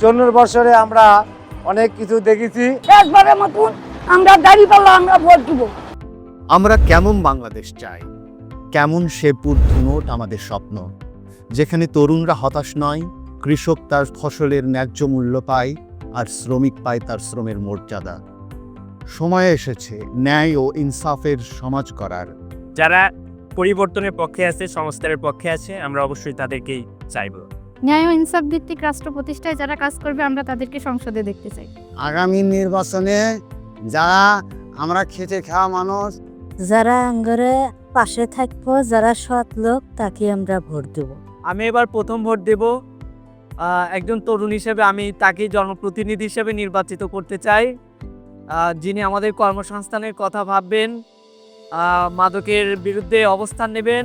চন্ন বছরে আমরা অনেক কিছু দেখেছি। শেষবারের মতন আমরা দাঁড়িয়ে পাল্লা আমরা ভোট দিব। আমরা কেমন বাংলাদেশ চাই? কেমন শেরপুর ধুনোট আমাদের স্বপ্ন? যেখানে তরুণরা হতাশ নয় কৃষক তার ফসলের ন্যায্য মূল্য পায় আর শ্রমিক পায় তার শ্রমের মর্যাদা। সময় এসেছে ন্যায় ও ইনসাফের সমাজ করার। যারা পরিবর্তনের পক্ষে আছে সংস্কারের পক্ষে আছে আমরা অবশ্যই তাদেরকেই চাইব। ন্যায় ও ইনসাফ ভিত্তিক রাষ্ট্র প্রতিষ্ঠায় যারা কাজ করবে আমরা তাদেরকে সংসদে দেখতে চাই। আগামী নির্বাচনে যারা আমরা খেটে খাওয়া মানুষ যারা আঙ্গরে পাশে থাকব যারা সৎ লোক তাকে আমরা ভোট দেবো। আমি এবার প্রথম ভোট দেব। একজন তরুণ হিসেবে আমি তাকে জনপ্রতিনিধি হিসেবে নির্বাচিত করতে চাই। যিনি আমাদের কর্মসংস্থানের কথা ভাববেন মাদকের বিরুদ্ধে অবস্থান নেবেন।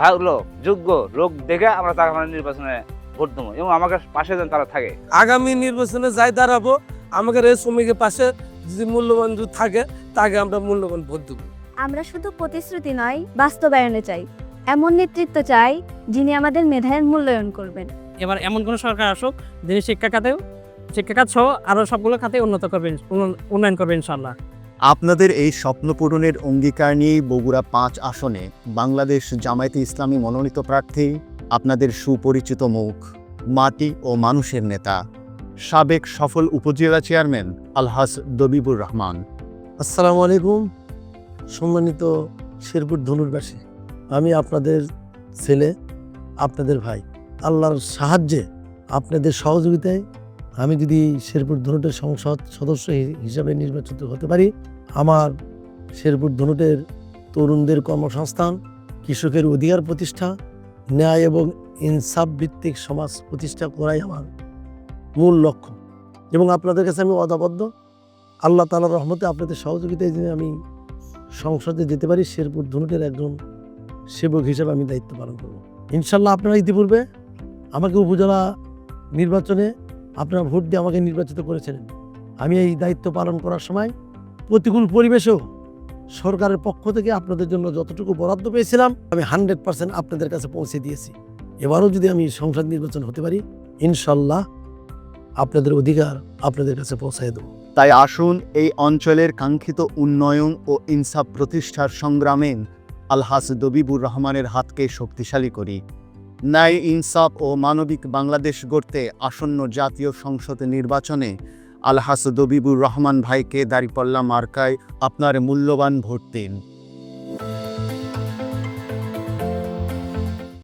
ভালো যোগ্য লোক দেখে আমরা তার মানে নির্বাচনে ভোট দেবো এবং আমাকে পাশে যেন তারা থাকে। আগামী নির্বাচনে যাই দাঁড়াবো আমাদের এই শ্রমিকের পাশে যদি মূল্যবান যদি থাকে তাকে আমরা মূল্যবান ভোট দেবো। আমরা শুধু প্রতিশ্রুতি নয় বাস্তবায়নে চাই। এমন নেতৃত্ব চাই যিনি আমাদের মেধার মূল্যায়ন করবেন। এবার এমন কোনো সরকার আসুক যিনি শিক্ষা খাতেও শিক্ষা খাত সহ আরও সবগুলো খাতে উন্নত করবেন উন্নয়ন করবেন ইনশাল্লাহ আপনাদের এই স্বপ্ন পূরণের অঙ্গীকার নিয়েই বগুড়া পাঁচ আসনে বাংলাদেশ জামায়াতে ইসলামী মনোনীত প্রার্থী আপনাদের সুপরিচিত মুখ, মাটি ও মানুষের নেতা। সাবেক সফল উপজেলা চেয়ারম্যান আলহাস দবিবুর রহমান। আসসালামু আলাইকুম, সম্মানিত শেরপুর ধনুরবাসী। আমি আপনাদের ছেলে, আপনাদের ভাই। আল্লাহর সাহায্যে আপনাদের সহযোগিতায় আমি যদি শেরপুর ধনুটের সংসদ সদস্য হিসাবে নির্বাচিত হতে পারি, আমার শেরপুর ধনুটের তরুণদের কর্মসংস্থান, কৃষকের অধিকার প্রতিষ্ঠা ন্যায় এবং ইনসাফ ভিত্তিক সমাজ প্রতিষ্ঠা করাই আমার মূল লক্ষ্য। এবং আপনাদের কাছে আমি অদাবদ্ধ আল্লাহ তালার রহমতে আপনাদের সহযোগিতায় যদি আমি সংসদে যেতে পারি, শেরপুর ধনুটের একজন সেবক হিসেবে আমি দায়িত্ব পালন করব। ইনশাল্লাহ আপনারা ইতিপূর্বে আমাকে উপজেলা নির্বাচনে আপনারা ভোট দিয়ে আমাকে নির্বাচিত করেছিলেন। আমি এই দায়িত্ব পালন করার সময় প্রতিকূল পরিবেশেও সরকারের পক্ষ থেকে আপনাদের জন্য যতটুকু বরাদ্দ পেয়েছিলাম, আমি হান্ড্রেড পার্সেন্ট আপনাদের কাছে পৌঁছে দিয়েছি। এবারও যদি আমি সংসদ নির্বাচন হতে পারি, ইনশাল্লাহ আপনাদের অধিকার আপনাদের কাছে পৌঁছায় দেব। তাই আসুন এই অঞ্চলের কাঙ্ক্ষিত উন্নয়ন ও ইনসাফ প্রতিষ্ঠার সংগ্রামে আলহাস দবিবুর রহমানের হাতকে শক্তিশালী করি। ন্যায়, ইনসাফ ও মানবিক বাংলাদেশ গড়তে আসন্ন জাতীয় সংসদ নির্বাচনে আলহাস দবিবুর রহমান ভাইকে দাঁড়িপাল্লা মার্কায় আপনার মূল্যবান ভোট দিন।